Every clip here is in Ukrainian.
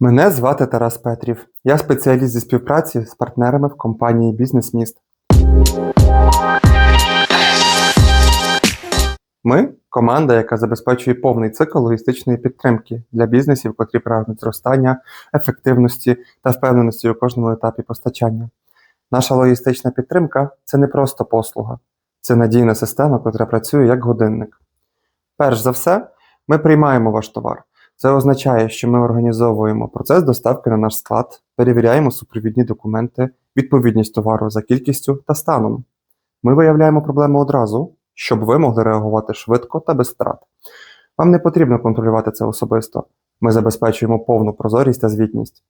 Мене звати Тарас Петрів. Я спеціаліст зі співпраці з партнерами в компанії Бізнес Міст. Ми команда, яка забезпечує повний цикл логістичної підтримки для бізнесів, котрі прагнуть зростання, ефективності та впевненості у кожному етапі постачання. Наша логістична підтримка це не просто послуга, це надійна система, котра працює як годинник. Перш за все, ми приймаємо ваш товар. Це означає, що ми організовуємо процес доставки на наш склад, перевіряємо супровідні документи, відповідність товару за кількістю та станом. Ми виявляємо проблему одразу, щоб ви могли реагувати швидко та без втрат. Вам не потрібно контролювати це особисто. Ми забезпечуємо повну прозорість та звітність.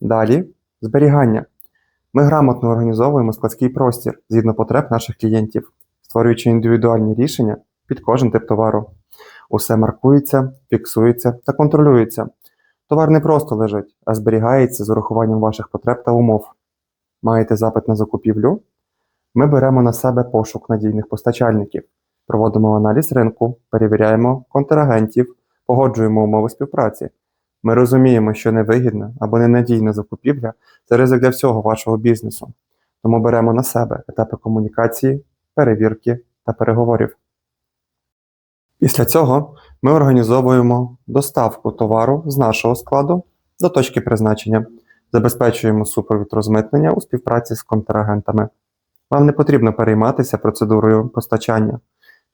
Далі зберігання. Ми грамотно організовуємо складський простір згідно потреб наших клієнтів, створюючи індивідуальні рішення під кожен тип товару. Усе маркується, фіксується та контролюється. Товар не просто лежить, а зберігається з урахуванням ваших потреб та умов. Маєте запит на закупівлю? Ми беремо на себе пошук надійних постачальників, проводимо аналіз ринку, перевіряємо контрагентів, погоджуємо умови співпраці. Ми розуміємо, що невигідна або ненадійна закупівля це ризик для всього вашого бізнесу. Тому беремо на себе етапи комунікації, перевірки та переговорів. Після цього ми організовуємо доставку товару з нашого складу до точки призначення, забезпечуємо супровід розмитнення у співпраці з контрагентами. Вам не потрібно перейматися процедурою постачання.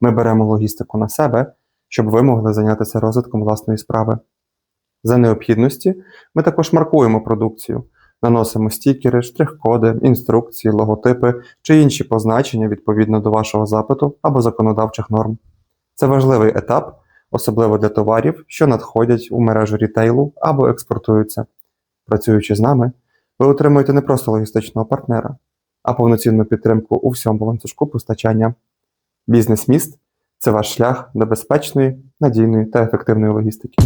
Ми беремо логістику на себе, щоб ви могли зайнятися розвитком власної справи. За необхідності ми також маркуємо продукцію, наносимо стікери, штрих-коди, інструкції, логотипи чи інші позначення відповідно до вашого запиту або законодавчих норм. Це важливий етап, особливо для товарів, що надходять у мережу рітейлу або експортуються. Працюючи з нами, ви отримуєте не просто логістичного партнера, а повноцінну підтримку у всьому ланцюжку постачання. Бізнес-міст це ваш шлях до безпечної, надійної та ефективної логістики.